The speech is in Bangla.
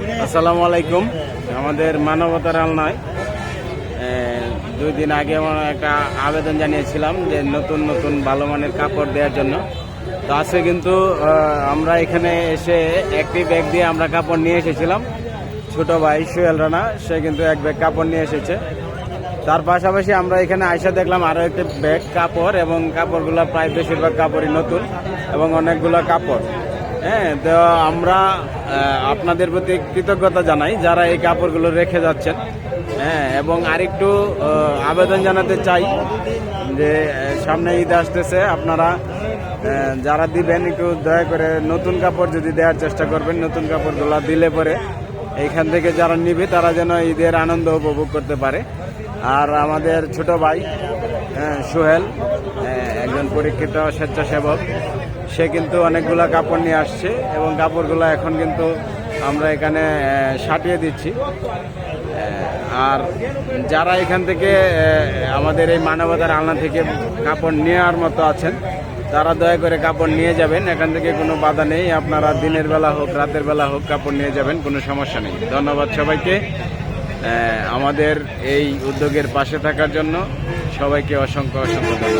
আসসালামু আলাইকুম। আমাদের মানবতার আলনায় দুই দিন আগে আমরা একটা আবেদন জানিয়েছিলাম যে নতুন নতুন ভালো মানের কাপড় দেওয়ার জন্য। তো আজকে কিন্তু আমরা এখানে এসে একটি ব্যাগ দিয়ে আমরা কাপড় নিয়ে এসেছিলাম। ছোট ভাই সোহেল রানা, সে কিন্তু এক ব্যাগ কাপড় নিয়ে এসেছে। তার পাশাপাশি আমরা এখানে আইসা দেখলাম আরও একটি ব্যাগ কাপড় এবং কাপড়গুলো প্রায় বেশিরভাগ কাপড়ই নতুন এবং অনেকগুলো কাপড়। হ্যাঁ তো আমরা আপনাদের প্রতি কৃতজ্ঞতা জানাই যারা এই কাপড়গুলো রেখে যাচ্ছেন। হ্যাঁ এবং আরেকটু আবেদন জানাতে চাই যে সামনে ঈদ আসতেছে আপনারা যারা দিবেন একটু দয়া করে নতুন কাপড় যদি দেওয়ার চেষ্টা করবেন নতুন কাপড়গুলো দিলে পরে এইখান থেকে যারা নিবে তারা যেন ঈদের আনন্দ উপভোগ করতে পারে। আর আমাদের ছোট ভাই হ্যাঁ, সোহেল হ্যাঁ, একজন পরীক্ষিত স্বেচ্ছাসেবক। সে কিন্তু অনেকগুলো কাপড় নিয়ে আসছে এবং কাপড়গুলো এখন কিন্তু আমরা এখানে সাটিয়ে দিচ্ছি। আর যারা এখান থেকে আমাদের এই মানবতার আলনা থেকে কাপড় নেওয়ার মতো আছেন, তারা দয়া করে কাপড় নিয়ে যাবেন। এখান থেকে কোনো বাধা নেই। আপনারা দিনের বেলা হোক, রাতের বেলা হোক কাপড় নিয়ে যাবেন, কোনো সমস্যা নেই। ধন্যবাদ সবাইকে। আমাদের এই উদ্যোগের পাশে থাকার জন্য সবাইকে অসংখ্য অসংখ্য ধন্যবাদ।